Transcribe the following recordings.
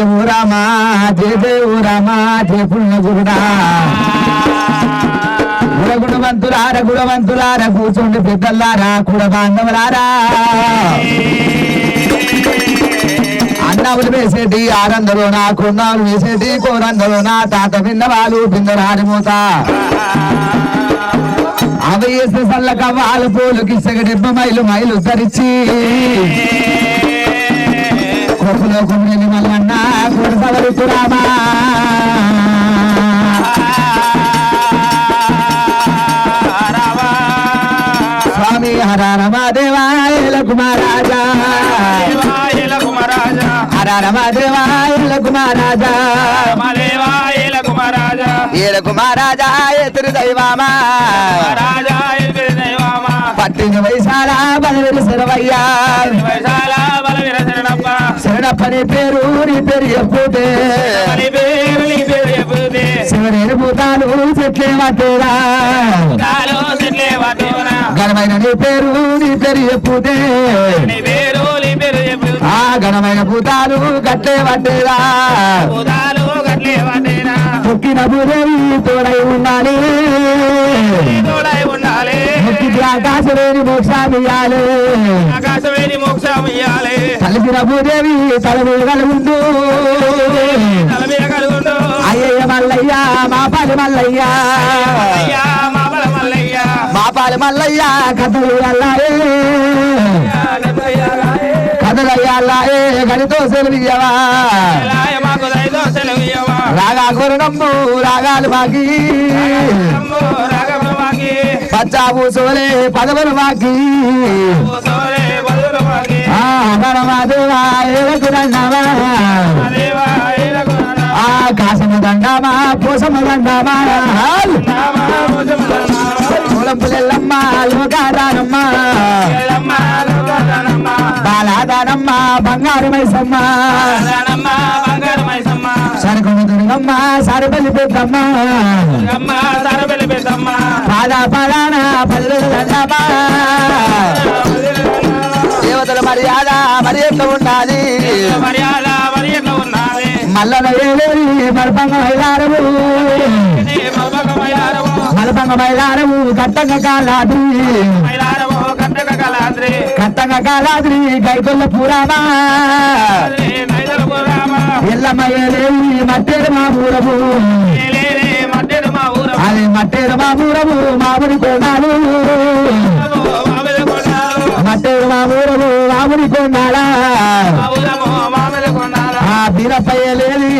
జయము రామా జయ దేవు రామా జయ పుణ్య గురుడా గుణగుణవంతులార గుణవంతులార కూర్చోండి పెద్దలారా కుడ బాంధవులారా అన్నములు వేసేటి ఆరందలో నా కొన్నాలు వేసేటి కోరందలో నా. తాత విన్నవాళ్ళు బిందరాని మూత అవి వేసే సల్లక వాళ్ళ పూలు కిసగ డెబ్బ మైలు మైలు ధరించి. కొప్పులో కొమ్మిని మల్లన్న కొడసవరు రామా స్వామి హర రమాదేవాయల కుమారాజా. హర రమాదేవాయల కుమారాజా. ఏల కుమారాజా ఎదురు దైవామా. పట్టిన వైశాల బలవెలు శరవయ్యా శరణప్పని పేరు నీ పేరు ఎప్పుడే శివరేరు భూతాలు చెట్లే మట్టేరా ఘనమైన నీ పేరు నీ పేరు ఎప్పుడే ఆ ఘనమైన భూతాలు గట్లే పట్టేరా మొక్కిన భూదేవి తోడై ఉండాలి. మొక్కికి ఆకాశలేని మోక్షామియాలి ఆకాశవేణి మోక్షం ఇయ్యాలి కలిసిన భూదేవి తల కలుగుంటూ తల మీద కలుగుండు అయ్యయ్య మల్లయ్య. మా పాలి మల్లయ్య. మా పాలి మల్లయ్య కథలు అల్లాయే. కథలయ్య అల్లాయే గడితో సెలవియ్యవా రాగా కొరణమ్ము రాగాలు మాకి. పచ్చాపు పచ్చాబు సోలే పదవులు మాకి ఆకాశము సోరే బదులు మాకి ఆ హరమాదేవా ఏలకురన్నమా దండామా పోసము దండామా. లోకాదానమ్మ బాలాదానమ్మ బంగారు మైసమ్మ. దుర్గమ్మ సరుబలి పెద్దమ్మ. అమ్మ సరబెలి పెద్దమ్మ. పాద పాదాన పల్లెలు దండమ్మ దేవతల మర్యాద మరి ఎట్లా ఉండాలి? మర్యాద మరి ఎట్లా ఉన్నది మల్లన ఏలేరి మల్పంగ మైలారము మల్పంగ మైలారము కట్టంగ కాలాద్రి మైలారము కట్టక కలాద్రి గైకొల్ల పురామా నైదల పురామ ఎల్లమ్మ ఏలేరి మట్టేరు మా ఊరము. మట్టెడు మా అది మట్టేరు మా ఊరము మామిడి కొన్నాడు మట్టేరు మా ఊరము మామిడి కొన్నాడా ఆ బీరపై లేని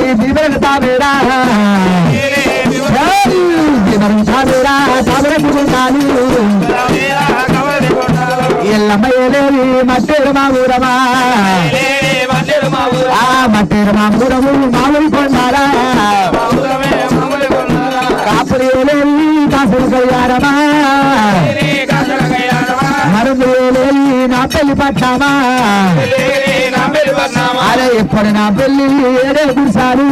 మట్టేరు మా ఊరమా లేలే మట్టెడు మా ఊరు ఆ మట్టేరు మా ఊరము మామిడి కొన్నాడా మా ఊరమే మామిడి కొండాలు కాపురి ఏలేని కాసులు కయ్యారమా లేలే కాసల కయ్యారమా మరుగు ఏలేని నా పెళ్ళి పట్టామా లేలే నా పెళ్ళి పట్నామా అరే ఎప్పుడు నా పెళ్ళి ఏడే గుడిసాలు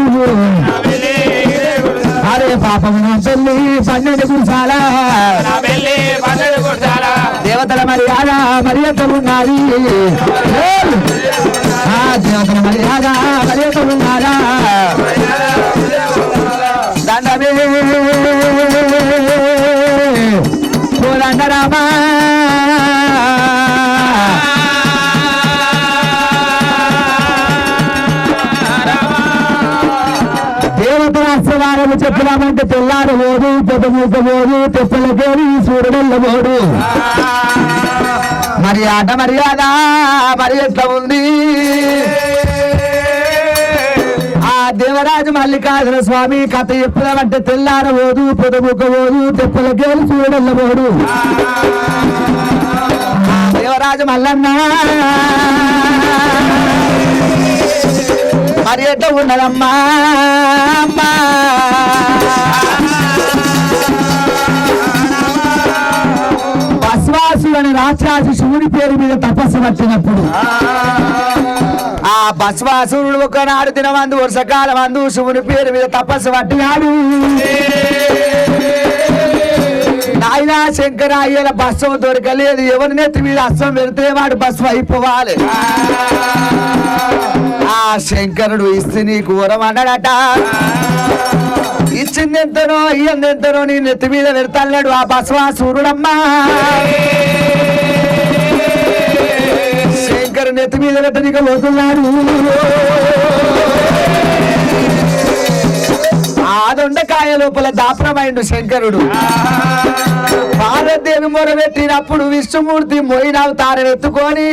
అరే పాపం నా పెళ్ళి పన్నెండు గుడిసాలా నా పెళ్ళి పన్నెండు కొట్టాలా దేవతల మర్యాద మర్యాద ఉన్నది ఆ దేవతల మర్యాద మర్యాద ఉన్నారా దండమే కోదండరామా అశ్వవారము తెల్లారబోదు పొద్దుమూకపోదు తెప్పలకేవి సూర్యుడెళ్ళబోడు మరి ఆట మర్యాద మరి ఎట్లా ఉంది. ఆ దేవరాజు మల్లికార్జున స్వామి కథ ఎప్పుడమంటే తెల్లారబోదు పొద్దుముక్కబోదు తెప్పలకేవి సూర్యుడెళ్ళబోడు దేవరాజు మల్లన్న. మరి ఉన్నదమ్మా అమ్మా. బస్వాసుడు అనే రాక్షసు శివుడి పేరు మీద తపస్సు పట్టినప్పుడు ఆ బస్వాసురుడు ఒకనాడు దినమందు వర్షకాలం అందు శివుని పేరు మీద తపస్సు పట్టినాడు. నాయన శంకర అయ్యేల బస్సు దొరకలేదు. ఎవరి నెత్తి మీద అస్సం పెడితే వాడు బస్సు అయిపోవాలి. ఆ శంకరుడు ఇస్తే నీ ఘోరం అన్నాడట. ఇచ్చిందెంతనో ఇయ్యందెంతనో నీ నెత్తి మీద పెడతాడు ఆ బసవా సూర్యుడమ్మా శంకరు నెత్తి మీద పెట్టనిక పోతున్నాడు దొండకాయ లోపల దాపరమైండు శంకరుడు. పార్వదేవి మొరబెట్టినప్పుడు విష్ణుమూర్తి మోయినవతారం ఎత్తుకొని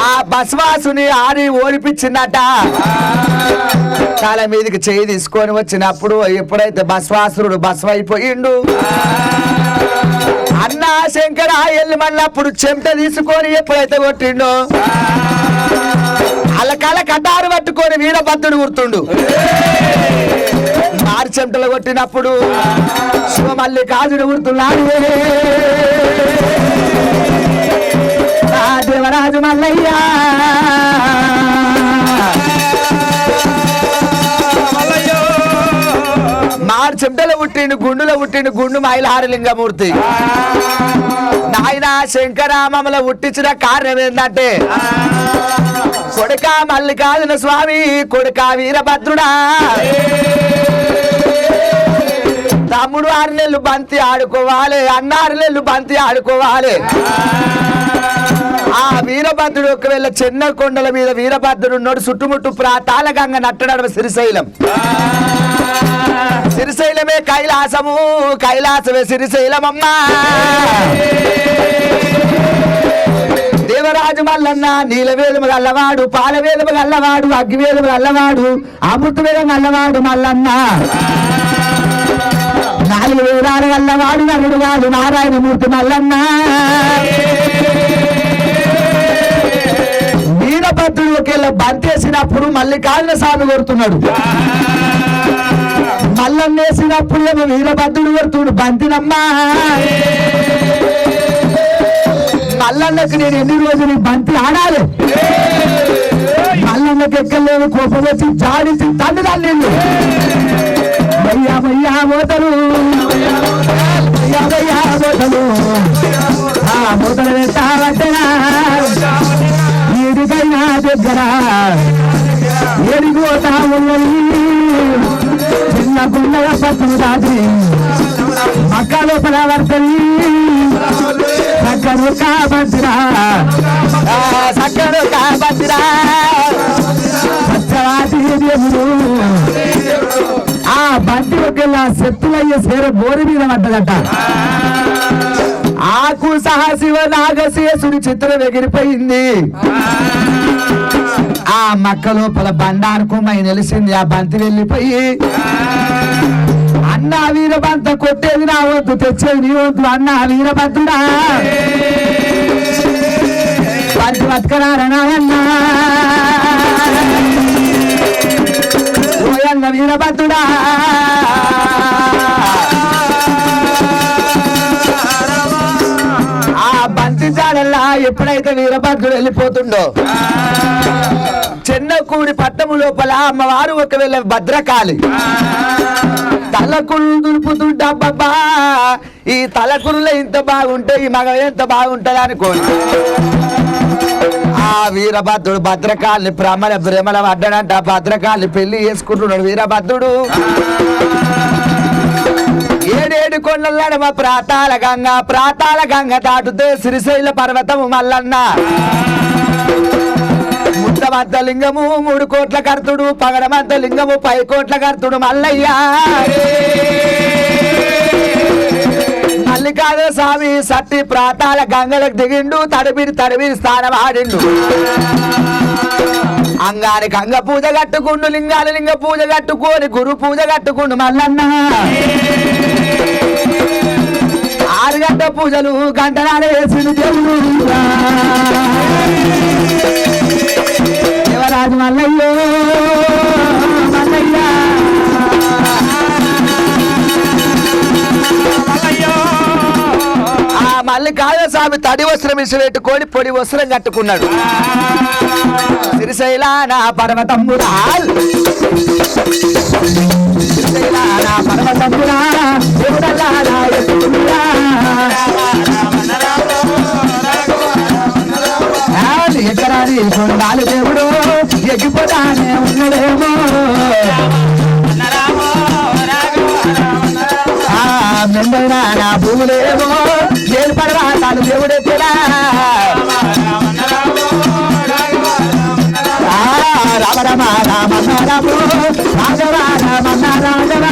ఆ. బసవాసుని ఆడి ఓడిపించిందట. తల మీదకి చేయి తీసుకొని వచ్చినప్పుడు ఎప్పుడైతే బసవాసురుడు బసవైపోయిండు. అన్న శంకర ఎల్లి మళ్ళప్పుడు చెమట తీసుకొని ఎప్పుడైతే కొట్టిండో. అలకాల కటారు పట్టుకొని వీరభద్రుడు గుర్తుండు మారి చెమటలు కొట్టినప్పుడు శివమల్లి కాజుడు గుర్తున్నాడు ఆ దేవరాజు మల్లయ్యా. చెమటలో పుట్టిండు గుండులో పుట్టిండు గుండు మైలహారలింగమూర్తి నాయన శంకరామముల పుట్టించిన కారణం ఏంటంటే కొడుక మల్లికార్జున స్వామి కొడుక వీరభద్రుడా. తమ్ముడు ఆరు నెలలు బంతి ఆడుకోవాలి అన్న ఆరు నెలలు బంతి ఆడుకోవాలి. ఆ వీరభద్రుడు ఒకవేళ చిన్న కొండల మీద వీరభద్రుడు ఉన్నాడు చుట్టుముట్టు ప్రాతాల గంగ నట్టడం శ్రీశైలం శ్రీశైలమే కైలాసము కైలాసమే శ్రీశైలమమ్మా దేవరాజు మల్లన్న నీలవేదము గల్లవాడు పాలవేదము గల్లవాడు అగ్గివేదము గల్లవాడు అమృతవేదం గల్లవాడు మల్లన్న. నాలుగు వేదాలు గల్లవాడు నలుడు వాడు నారాయణమూర్తి మల్లన్న. వీరభద్రుడు ఒకేళ్ళ బంతేసినప్పుడు మళ్ళీ కాళ్ళ సాగు కొడుతున్నాడు. మల్లన్నేసినప్పుడు ఏమో వీరభద్రుడు కొడుతుడు బంతినమ్మా. మల్లన్నకి నేను ఎన్ని రోజులు బంతి ఆడాలి? మల్లన్నకి ఎక్కలేని కోపం వచ్చి జాడించి తండ్రి తల్లి భయ్యా భయ్యా మోతలు. భయ్యా భయ్యా మోతలు. ఆ మోతలు పెట్టావట్టనా ఏడికైనా దగ్గర? ఏడిపోతా ఉన్నది? చిన్న గుండెల పట్టు దాటి మక్క లోపల వర్తలి సక్కను కాబద్రా సక్కను కాబద్రా సత్యవాది దేవుడు. ఆ బండి ఒకేలా శక్తులయ్యే సేర బోరి మీద పడ్డదట. ఆకు సహా శివ నాగశేషుడి చిత్రం ఎగిరిపోయింది. ఆ మక్క లోపల బండారుకుమై నిలిచింది ఆ బంతి వెళ్ళిపోయి అన్న వీరబంత కొట్టేది నా వద్దు తెచ్చేది నీ వద్దు అన్న వీరభద్రుడా. బంతి బతకరారనాయన్నా ఓయన్న వీరభద్రుడా. ఎప్పుడైతే వీరభద్రుడు వెళ్ళిపోతుండో? చిన్నకూడి పట్టము లోపల అమ్మవారు ఒకవేళ భద్రకాళి. తలకులు దులుపుతుంటబ్బా ఈ తలకురులో ఇంత బాగుంటే ఈ మగ ఎంత బాగుంటది అనుకోండి. ఆ వీరభద్రుడు భద్రకాళి భ్రమల భ్రమల పడ్డాడంట. భద్రకాళి పెళ్ళి చేసుకుంటున్నాడు వీరభద్రుడు. ఏడేడు కొండలడమ ప్రాతాల గంగ ప్రాతాల గంగ దాటుతే శ్రీశైల పర్వతము మల్లన్న. ముద్దమంత లింగము మూడు కోట్ల కర్తుడు పగడమంత లింగము పై కోట్ల కర్తుడు మల్లయ్య. మల్లికార్జున స్వామి సత్తి ప్రాతాల గంగలకు దిగిండు తడిపిరి తడిపిరి స్థానం ఆడిండు. అంగానికి అంగ పూజ కట్టుకుండు లింగాల లింగ పూజ కట్టుకొని గురు పూజ కట్టుకుండు మల్లన్న. ఆరు గంట పూజలు గంటనాలు వేసిండు దేవుడు. దేవరాజు మల్లయ్యో మల్లయ్య. మల్లయ్యో ఆ స్వామి తడి వస్త్రం ఇసి పొడి వస్త్రం కట్టుకున్నాడు. సిరిశైల నా పర్వతమ్మురా శ్రీశైల నా పర్వతమ్మురా ఎకరాని కొండాలి దేవుడు ఎగిపోతానే ఉన్నడేమో. ఆ, నా భూములేమో. ఏర్పడరా తాను దేవుడే రామ రామ రామ రాము రాఘవ రామ రాఘవ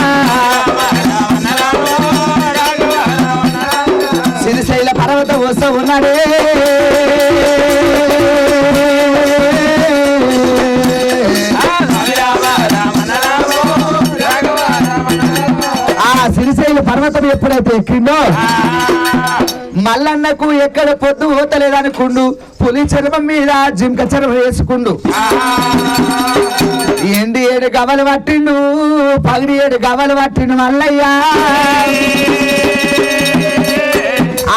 సిరిశైల పర్వత వస్తూ ఉన్నాడే. ఆ సిరిశైల పర్వతం ఎప్పుడైతే ఎక్కిందో మల్లన్నకు ఎక్కడ పొద్దు పోతలేదనుకుండు పులి చర్మం మీద జింక చర్మం వేసుకుండు. ఎండి ఏడు గవలు పట్టిండు పగిడి ఏడు గవలు పట్టిండు మల్లయ్య.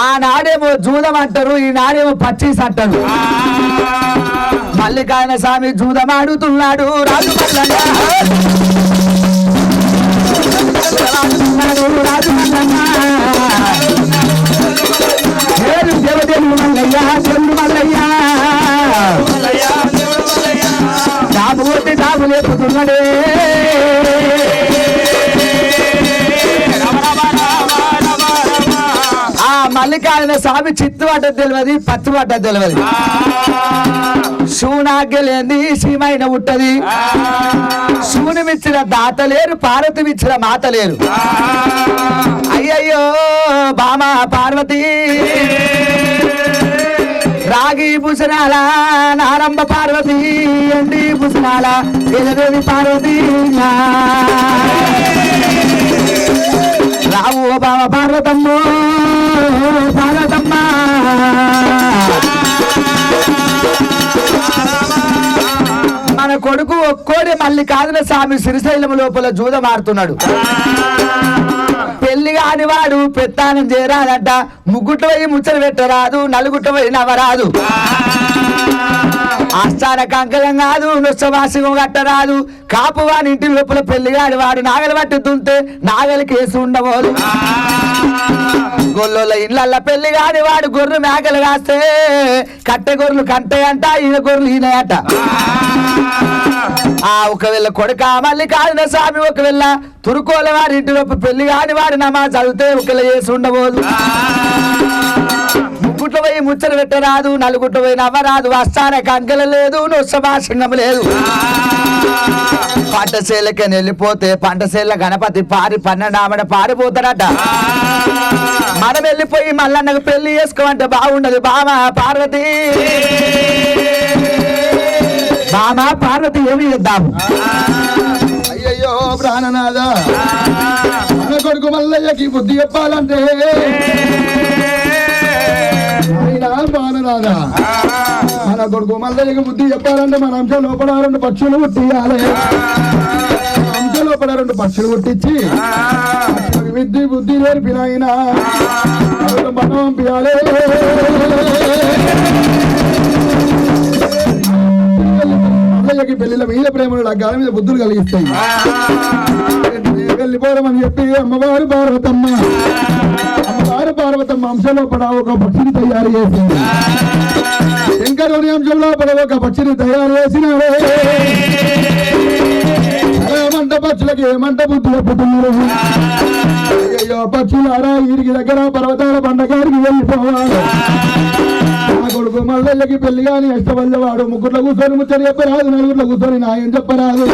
ఆనాడేమో జూదం అంటారు ఈనాడేమో పచ్చీస్ అంటారు. మల్లికాయన స్వామి జూదం ఆడుతున్నాడు రాజు మల్లయ్య మల్లికార్జున స్వామి చిత్తు పడ్డ తెలియదు పత్తు పడ్డ తెలియదు. శూనాగ్యలేంది సీమైన ఉట్టది శూనిమిచ్చిన దాత లేరు పార్వతిమిచ్చిన మాత లేరు. అయ్యయ్యో బామ పార్వతి. రాగి భూషణాల నారంభ పార్వతి. ఎండి భూషణాల పార్వతి. రావు బావ బామ భారతమ్మ. మన కొడుకు ఒక్కోడి మళ్ళీ కాదన స్వామి శ్రీశైలం లోపల జూద మారుతున్నాడు. పెళ్ళి కాని వాడు పెత్తానం చేరాదంట ముగ్గుట పోయి ముచ్చట పెట్టరాదు నలుగుట పోయి నవరాదు ఆస్థాన కంకలం కాదు నృత్యవాసకం కట్టరాదు. కాపు వాని ఇంటి లోపల పెళ్ళిగాడు వాడు నాగలి పట్టి దుంతే నాగలి కేసు ఉండబోదు. గొల్లోల ఇళ్ళల్ల పెళ్ళి కాని వాడు గొర్రెలు మేకలు కాస్తే కట్టె గొర్రెలు కంటే అంట ఈయన గొర్రెలు ఈయనయట. ఆ ఒకవేళ కొడుక మళ్ళీ కాదిన స్వామి ఒకవేళ తురుకోల వారి ఇంటి పెళ్ళి కాని వాడి నమాజ్ చదివితే ఒకవేళ చేసి ఉండబోదు. ముగ్గుట్ల పోయి ముచ్చట పెట్టరాదు నలుగుట్ల పోయి నవ్వరాదు వస్తాన కంకెల లేదు నొచ్చభాషణం లేదు. పంటశీలకి వెళ్ళిపోతే పంటశీల గణపతి పారి పన్నెండామడ పారిపోతాడట. మనం వెళ్ళిపోయి మల్లన్నకు పెళ్ళి చేసుకోమంటే బాగుండదు. బామ పార్వతి! బామ పార్వతి ఏమి చేద్దాము అయ్యయ్యో ప్రాణనాథ! కొడుకు మల్లయ్యకి బుద్ధి చెప్పాలంటే ఆయన ప్రాణనాథ మన కొడుకు మల్లయ్యకి బుద్ధి చెప్పాలంటే మన అంశ లోపల రెండు పక్షులు పుట్టియాలి అంశ లోపల రెండు పక్షులు పుట్టించి విద్య బుద్ధి నేర్పినైనా మనం పంపించాలి మల్లయ్యకి పెళ్ళిల మీద ప్రేమలు గాలి మీద బుద్ధులు కలిగిస్తాయి వెళ్ళిపోరమని చెప్పి అమ్మవారు పార్వతమ్మ అమ్మవారు పార్వతమ్మ అంశంలో పడ ఒక పక్షిని తయారు చేసింది శంకరుని అంశంలో పడ ఒక పక్షిని తయారు చేసినారే ఏమంట పక్షులకి ఏమంట బుద్ధి చెప్పుతున్నారు అయ్యో పక్షులారా వీరికి దగ్గర పర్వతాల పండగారికి వెళ్ళిపోవాలి నా కొడుకు మల్లెళ్ళకి పెళ్ళి కానీ ఇష్టపడ్డవాడు ముగ్గురులో కూర్చొని ముచ్చట చెప్పరాదు నలుగురులో కూర్చొని నాయం చెప్పరాదు.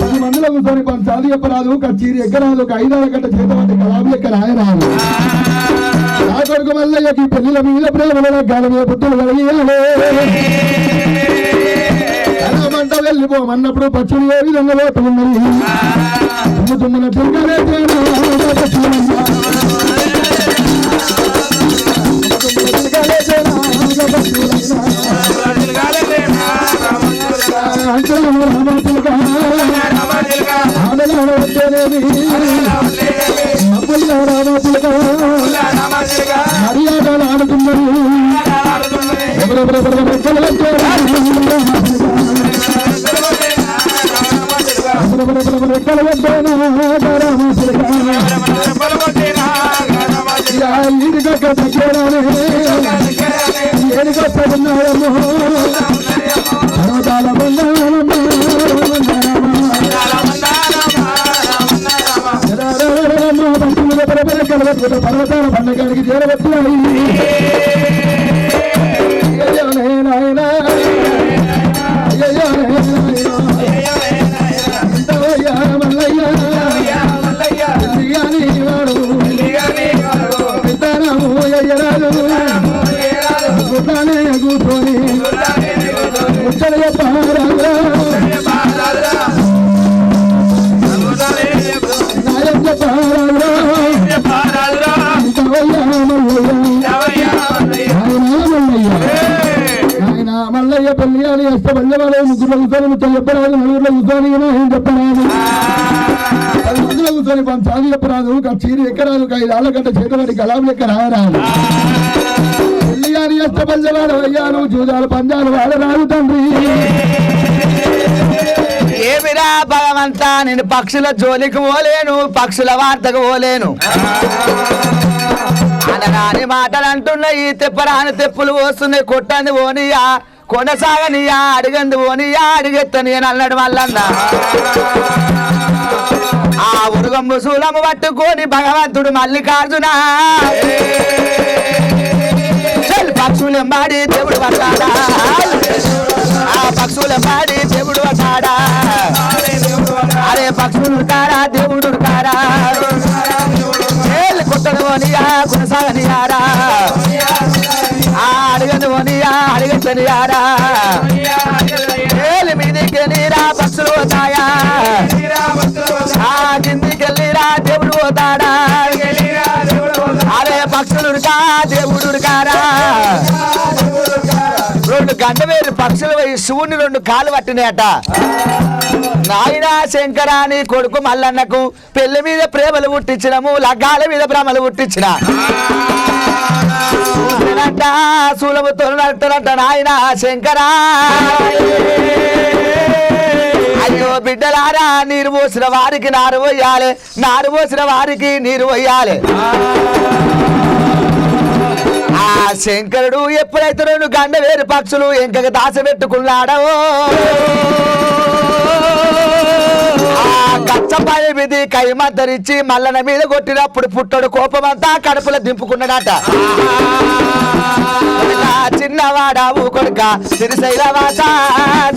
పది మందిలో కూర్చొని పంచాలు చెప్పరాదు కచ్చీరి ఎక్కరాదు ఒక ఐదారు గంట చేత పట్టి కలాబు లెక్క రాయరాదు నా కొడుకు మల్లయ్యకి పెళ్ళిల మీద ప్రేమల గాలి మీద పుట్టులు కలిగియాలి మంట వెళ్ళిపోమన్నప్పుడు పచ్చడి ఏ విధంగా లోటు ఉన్నది? తుమ్ము ఎనిగొప్ప ఉన్నాడము పర్వతాల బంగారమ్మ పండగానికి చేరవచ్చాయి ముగ్గురు కూర్చొని ముచ్చట చెప్పరాదు నలుగురులో కూర్చొని ఏం చెప్పరాదు. పది మందిలో కూర్చొని పంచాలు చెప్పరాదు చీరి ఎక్కరాదు ఐదు ఆళ్ళ గంట చేతబడి కలాం లెక్క అని ఇష్ట బంధవాడు అయ్యాను జూదాలు పంజాలు వాడరాదు తండ్రి. ఏమిరా భగవంతా నేను పక్షుల జోలికి పోలేను పక్షుల వార్తకు పోలేను. అనరాని మాటలు అంటున్నాయి తెప్పరాని తెప్పులు పోస్తున్నాయి కొట్టంది పోనీయా కొనసాగనియా అడిగందు పోనీయా అడిగెత్తని అని అన్నాడు మల్లన్న ఆ ఉరుగంబు శూలము పట్టుకొని భగవంతుడు మల్లికార్జున. పక్షులెంబాడి దేవుడు వస్తాడా? ఆ పక్షులెంబాడి దేవుడు వస్తాడా? అరే పక్షులు కారా దేవుడు కారా ఏళ్ళు కొట్టడు అనియా కొనసాగనియారా? ఆ అడగదు అనియా మీదికి నీరా బస్సులు పోతాయా ఆ కిందికి దేవుడు పోతాడా? అరే పక్షులు కా దేవుడు కారా రెండు గంట వేరు పక్షులు పోయి శివుని రెండు కాలు పట్టినాయట. నాయన శంకరాని కొడుకు మల్లన్నకు పెళ్ళి మీద ప్రేమలు పుట్టించినము లగ్గాల మీద భ్రమలు పుట్టించిన. చూసినంట శూలముతో నడుతున్నట్ట నాయన శంకరా. అయ్యో బిడ్డలారా నీరు పోసిన వారికి నారు పోయాలి నారు పోసిన వారికి నీరు పోయాలి. ఆ శంకరుడు ఎప్పుడైతే రెండు గండ వేరు పక్షులు ఎంకగా దాచబెట్టుకున్నాడో ఆ గచ్చపై మీది కైమద్దరిచ్చి మల్లన మీద కొట్టినప్పుడు పుట్టడు కోపమంతా కడుపులో దింపుకున్నాడట. కొడుకా, చిన్నవాడావు కొడుక సిరిశైల వాస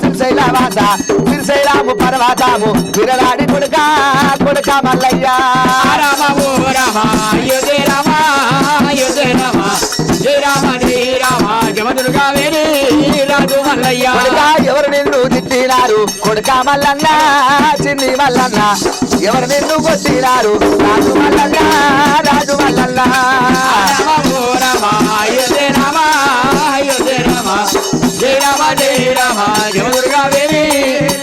సిరిశైల వాస శ్రీశైలాము పర్వతాము విరలాడి కొడుక కొడుక మల్లయ్య. రామ ఓ రామ యుధే రామ యుధే రామ జయ రామ జయ రామ జమదుర్గా వేరే రాజు మల్లయ్య. కొడుక ఎవరు నిన్ను తిట్టినారు? కొడుక మల్లన్న చిన్ని మల్లన్న ఎవరు నిన్ను కొట్టినారు? రాజు మల్లన్న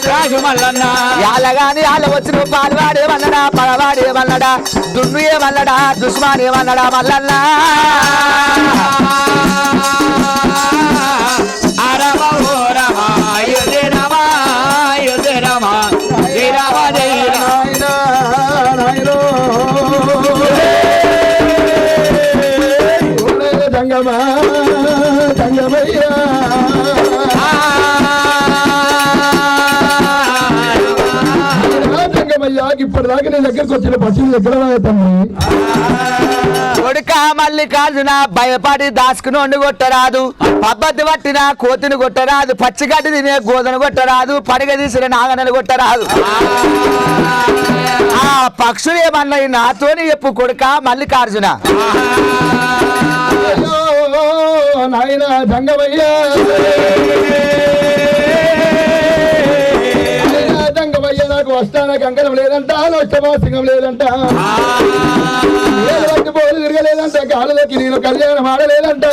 రాజు మల్లన్న యాలగాని యాల వచ్చిన పాల్వాడే వల్లడా పడవాడే వల్లడా దున్ను ఏ వల్లడా దుష్మానే వల్లడా మల్లన్న. తంగమా తంగమయ్యా తంగమయ్యా ఇప్పటిదాకా నీ దగ్గరకు వచ్చిన తమ్మి. కొడుక మల్లికార్జున భయపడి దాసుకుని వండు కొట్టరాదు. పబ్బతి పట్టిన కోతిని కొట్టరాదు. పచ్చిగడ్డి తినే గోదను కొట్టరాదు. పడగ తీసిన నాగనలు కొట్టరాదు. ఆ పక్షులు ఏమన్నాయి? నాతోని చెప్పు కొడుక మల్లికార్జున. నాయన నాయనా తంగమయ్య నాకు వస్తాన కంకణం లేదంట నష్టమాసింగం లేదంట. వేలు పట్టి పోలు తిరగలేదంట కాళ్ళలోకి నేను కళ్యాణం ఆడలేదంట.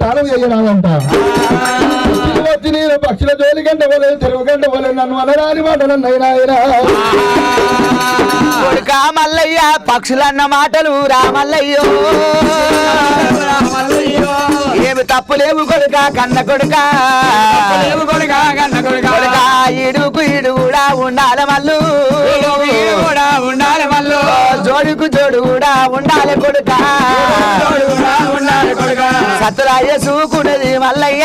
తాళం చేయరాదంట వచ్చి నేను పక్షుల జోలి గంట పోలేదు తెరువు గంట పోలేదు నన్ను అనరాని మాట నన్నైనా కొడుక మల్లయ్య పక్షులన్న మాటలు రామల్లయ్యో రామల్లయ్యో ఏమి తప్పు లేవు కొడుక కన్న కొడుక. లేవు కొడుక కన్న కొడుక కొడుక ఇడుకు ఇడు కూడా ఉండాలి మల్లు. కూడా ఉండాలి మల్లు. జోడుకు జోడు కూడా ఉండాలి కొడుక. కొడుక సత్తురాయ చూకున్నది మల్లయ్య.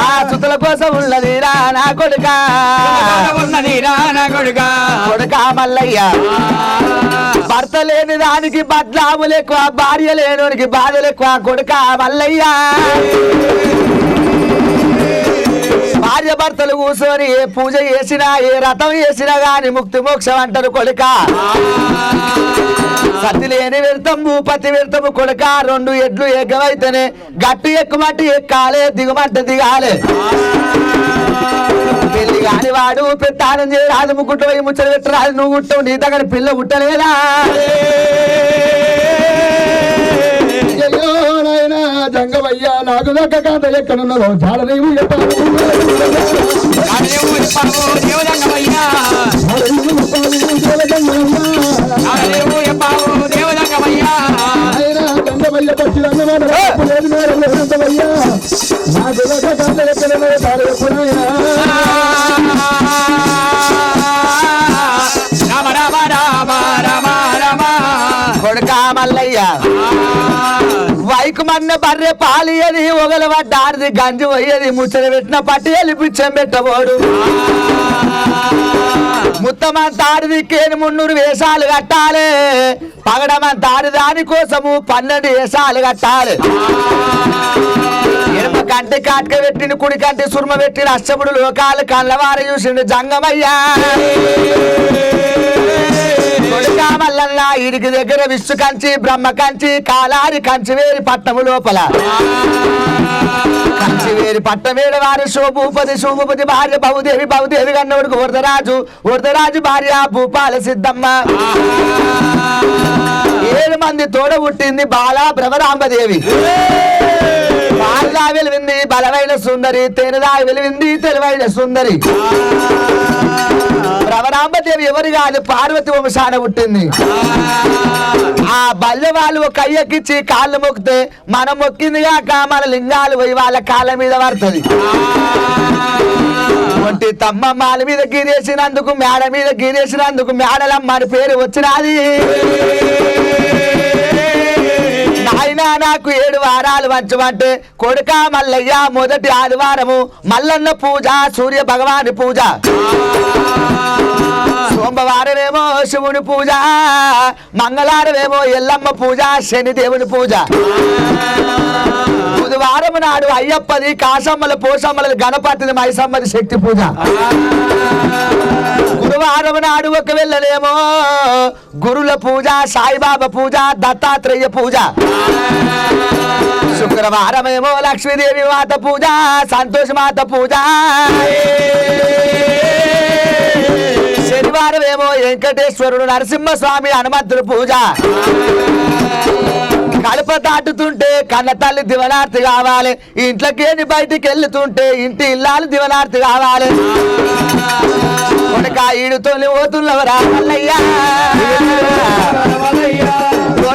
ఆ చుతుల కోసం ఉన్నది రా నా కొడుక ఉన్నది రానా కొడుక. కొడుక మల్లయ్య. భర్త లేని దానికి బద్లాములు ఎక్కువ భార్య లేనోనికి బాధలు ఎక్కువ కొడుక మల్లయ్య. భార్య భర్తలు కూర్చొని ఏ పూజ చేసినా ఏ రథం చేసినా గాని ముక్తి మోక్షం అంటారు కొడుక. సతి లేని వ్యర్థం భూపతి వ్యర్థము కొడుక. రెండు ఎడ్లు ఎగ్గమైతేనే గట్టు ఎక్కుమంటే ఎక్కాలే దిగుమంటే దిగాలే. పెళ్ళి కాని వాడు పెత్తానం చేయరాదు ముగ్గుట్టు పోయి ముచ్చట పెట్టరాదు నువ్వు గుట్టవు నీ దగ్గర పిల్ల పుట్టలేదా? అయ్యో నాయన జంగమయ్యా నాకు దక్క కాంత ఎక్కడున్నదో చాలా నీవు చెప్పాలి నాదేమో చెప్పావు దేవదంగమయ్యా నాదేమో చెప్పావు దేవదంగమయ్యా ఆయన జంగమయ్య పక్షులన్న మాట తప్పు లేదు నేరం లేదంతమయ్యా నాకు దక్క కాంత ఎక్కడున్నదో రామ రామ రామ రామ రామ. కొడుక మల్లయ్య. వైకుమన్న బర్రె పాలియది ఒగలపడ్డారిది గంజి పోయేది ముచ్చట పెట్టిన పట్టి వెళ్ళి పిచ్చం పెట్టబోడు. ముత్తమంతాడిది కేని మున్నూరు వేషాలు కట్టాలి. పగడమంతాడి దాని కోసము పన్నెండు వేషాలు కట్టాలి. ఎడమ కంటి కాటక పెట్టిన కుడి కంటి సుర్మ పెట్టిన అష్టముడు లోకాలు కళ్ళవారు చూసిండు జంగమయ్యా. కొడుకా మల్లన్న దగ్గర విష్ణు కంచి బ్రహ్మ కంచి కాలారి కంచి వేరి పట్టము లోపల. కంచి వేరి పట్టమేడ వారి శోభూపతి శోభూపతి భార్య బహుదేవి బహుదేవి కన్నవుడికి వరదరాజు. వరదరాజు భార్య భూపాల సిద్ధమ్మ. ఏడు మంది తోడ పుట్టింది బాల భ్రమరాంబదేవి. బాలదా వెలివింది బలమైన సుందరి తేనెదా వెలివింది తెలివైన సుందరి. భ్రమరాంబదేవి ఎవరు కాదు? పార్వతి వంశాన పుట్టింది. ఆ. బల్లె వాళ్ళు ఒక అయ్యకిచ్చి కాళ్ళు మొక్కితే మనం మొక్కింది కాక మన లింగాలు పోయి వాళ్ళ కాళ్ళ మీద పడుతుంది. ఒంటి తమ్మ మాల మీద గీరేసినందుకు మేడ మీద గీరేసినందుకు మేడలమ్మ పేరు వచ్చినది. నాయనా నాకు ఏడు వారాలు వంచమంటే కొడుక మల్లయ్య మొదటి ఆదివారము మల్లన్న పూజ సూర్య భగవాని పూజ. సోమవారమేమో శివుని పూజ మంగళవారమేమో ఎల్లమ్మ పూజ శనిదేవుని పూజ. బుధవారం నాడు అయ్యప్పది కాసమ్మల పోసమ్మల గణపతిది మైసమ్మది శక్తి పూజ. గురువారం నాడు ఒక వెళ్ళలేమో. గురుల పూజ సాయిబాబా పూజ దత్తాత్రేయ పూజ. శుక్రవారమేమో లక్ష్మీదేవి మాత పూజ సంతోష మాత పూజ. శనివారం ఏమో వెంకటేశ్వరుడు నరసింహస్వామి హనుమంతుడు పూజ. కడప దాటుతుంటే కన్న తల్లి దివనార్తి కావాలి. ఇంట్లోకేని బయటికి వెళ్తుంటే ఇంటి ఇల్లాలు దివనార్తి కావాలి. కొడుక ఈడుతోని పోతున్నవరా మల్లయ్యా.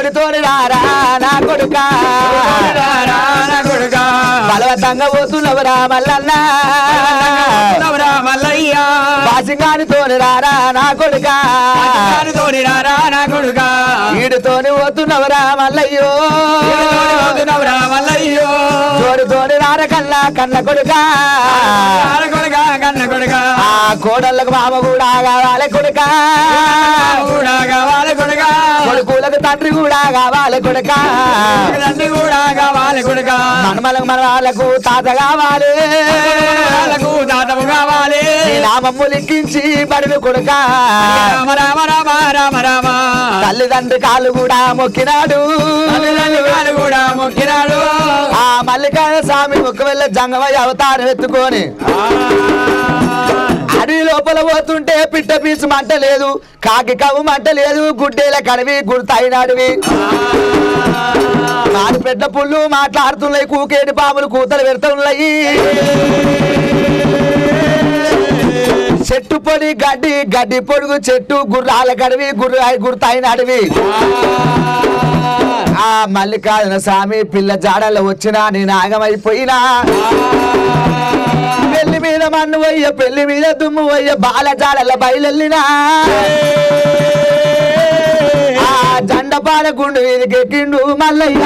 తోడితోని రారా నా కొడుక? బలవంతంగా పోతున్నవరా మల్లన్న. నవరా మల్లయ్య బాసింగాని తోని రారా నా కొడుక? రారా నా కొడుక ఈడుతోని పోతున్నవరా మల్లయ్యో నవరా మల్లయ్యో. తోడి రార కన్నా కొడుక. కన్న కొడుక ఆ కోడళ్ళకు మామ కూడా కావాలి కొడుక. కూడా కావాలి కొడుక కొడుకులకు తండ్రి కూడా కావాలి కొడుక. తండ్రి కూడా కావాలి కొడుక మనమలకు మన వాళ్ళకు తాత కావాలి. వాళ్ళకు దాతము కావాలి. నీ నామమ్ము లిఖించి బడివి కొడుక. రామ రామ రామ రామ రామ. తల్లిదండ్రి కాళ్ళు కూడా మొక్కినాడు. తల్లిదండ్రి గారు కూడా మొక్కినాడు. ఆ మల్లికాయ స్వామి ఒకవేళ జంగమయ్య అవతారం ఎత్తుకొని అడవి లోపల పోతుంటే పిట్ట పీసు మంట లేదు కాకి కవ్వు మంట లేదు గుడ్డేల కడివి గుర్తయినాడివి నాడు పెద్ద పుల్లు మాట్లాడుతున్నాయి కూకేటి పాములు కూతలు పెడుతున్నాయి. చెట్టు పొడి గడ్డి గడ్డి పొడుగు చెట్టు గుర్రాల గడివి గుర్ర గుర్తాయిన అడవి. ఆ మల్లికార్జున స్వామి పిల్ల జాడలు వచ్చినా నేను ఆగమైపోయినా. పెళ్ళి మీద మన్ను వయ్య పెళ్ళి మీద దుమ్ము వయ్య బాల జాడల బయలెళ్ళినా ఆ జండ గుండు వీరికి మల్లయ్య.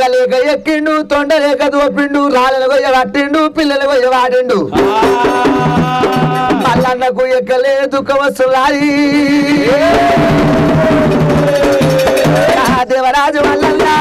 అలక ఎక్కిండు తొండ లేక దోపిండు రాళ్ళను కొయ్య కట్టిండు పిల్లలు కొయ్య వాడిండు. మల్లన్నకు ఎక్కలే దుఃఖవస్తు రాయి దేవరాజు మల్లన్నా.